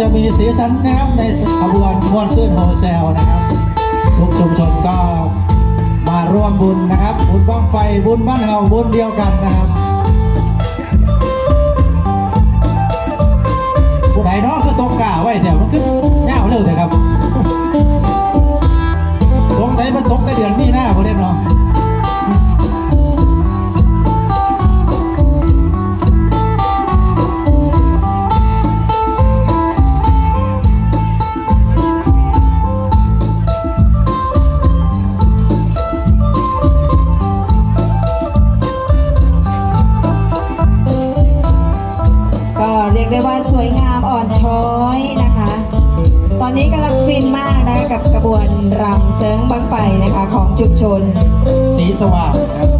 จะมีสีสันนะครับในขบวนมวนซื่นโฮเซลนะครับ ทุกชุมชนก็มาร่วมบุญนะครับ บุญบ้างไฟบุญบ้านเฮาบุญเดียวกันนะครับ สวยงามอ่อนช้อยนะคะ ตอนนี้กำลังฟินมากนะกับกระบวนรำเซิงบังไฟนะคะของชุมชน สีสว่างครับ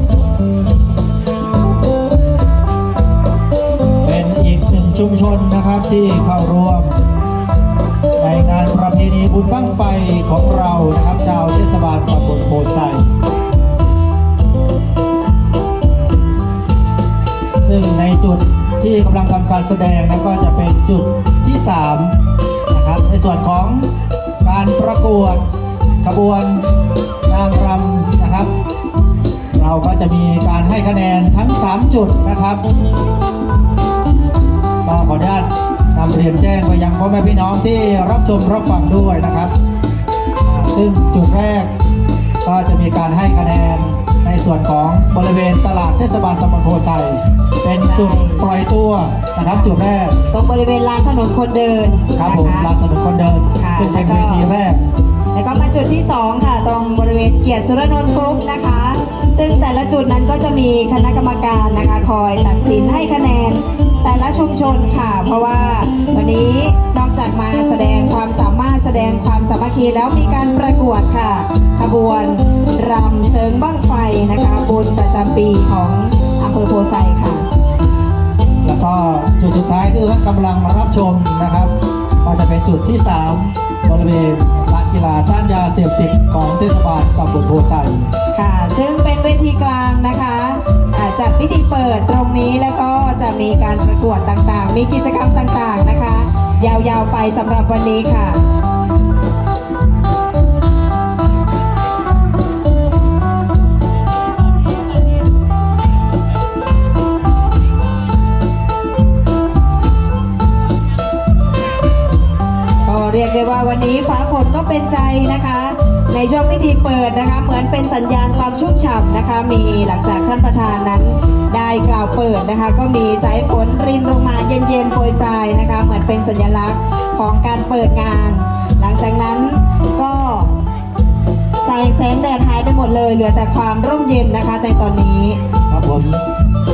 เป็นอีกหนึ่งชุมชนนะครับที่เข้าร่วม ในงานประเพณีบุญบั้งไฟของเรานะครับชาวเทศบาลตำบลโพไซ ที่กำลังทำการแสดงนะก็จะเป็นจุดที่3นะครับในส่วนของการประกวดขบวนนางรำนะครับ เราก็จะมีการให้คะแนนทั้ง 3 จุดนะครับก็ขออนุญาตนำเรียนแจ้งไปยังพ่อแม่พี่น้องที่รับชมรับฟังด้วยนะครับ ซึ่งจุดแรกก็จะมีการให้คะแนนในส่วนของบริเวณตลาดเทศบาลตำบลโพไซ เป็นจุดปล่อยตัวนะครับจุดแรก ตรงบริเวณลานถนนคนเดินครับนะผมคะลานถนนคนเดิน ค่ะซึ่งเป็นแล้เววก็ทีแรก แล้วก็มาจุดที่ 2 ค่ะ ตรงบริเวณเกียรติสุรนนท์กรุ๊ปนะคะ ซึ่งแต่ละจุดนั้นก็จะมีคณะกรรมการนะคะคอยตัดสินให้คะแนน แต่ละชุมชนค่ะ เพราะว่าวันนี้นอกจากมาแสดงความสามารถแสดงความสามัคคีแล้วมีการประกวดค่ะ ขบวนรำเซิงบ้างไฟนะคะบุญประจำปีของ อำเภอโพไซค่ะ แล้วก็จุดสุดท้ายที่ท่านกำลังรับชมนะครับก็จะเป็นจุดที่ 3 บริเวณลานกีฬาต้านยาเสพติดของเทศบาลตำบลโพไซค่ะ ซึ่งเป็นเวทีกลางนะคะอ่าจัดพิธีเปิดตรงนี้แล้วก็จะมีการประกวดต่างๆ มีกิจกรรมต่างๆนะคะ ยาวๆไปสำหรับวันนี้ค่ะ เป็นใจนะคะ ในช่วงพิธีเปิดนะคะ เหมือนเป็นสัญญาณความชุ่มฉ่ำนะคะ มีหลังจากท่านประธานนั้น ได้กล่าวเปิดนะคะ ก็มีสายฝนรินลงมาเย็นๆโปรยปลายนะคะ เหมือนเป็นสัญลักษณ์ของการเปิดงาน หลังจากนั้นก็ใสายแสงแดดหายไปหมดเลย เหลือแต่ความร่มเย็นนะคะในตอนนี้ครับผม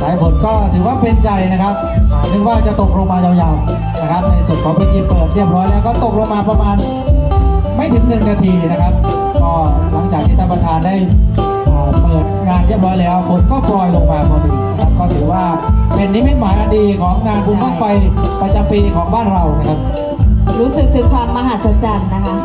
สายฝนก็ถือว่าเป็นใจนะครับนึกว่าจะตกลงมายาวๆนะครับ ในส่วนของพิธีเปิดเรียบร้อยแล้วก็ตกลงมาประมาณ ไม่ถึงหนึ่งนาทีนะครับ ก็หลังจากที่ท่านประธานได้อ่าเปิดงานเรียบร้อยแล้วฝนก็โปรยลงมาพอดีนะครับก็ถือว่าเป็นนิมิตหมายอันดีของงานบุญบั้งไฟประจำปีของบ้านเรานะครับ รู้สึกถึงความมหัศจรรย์นะคะ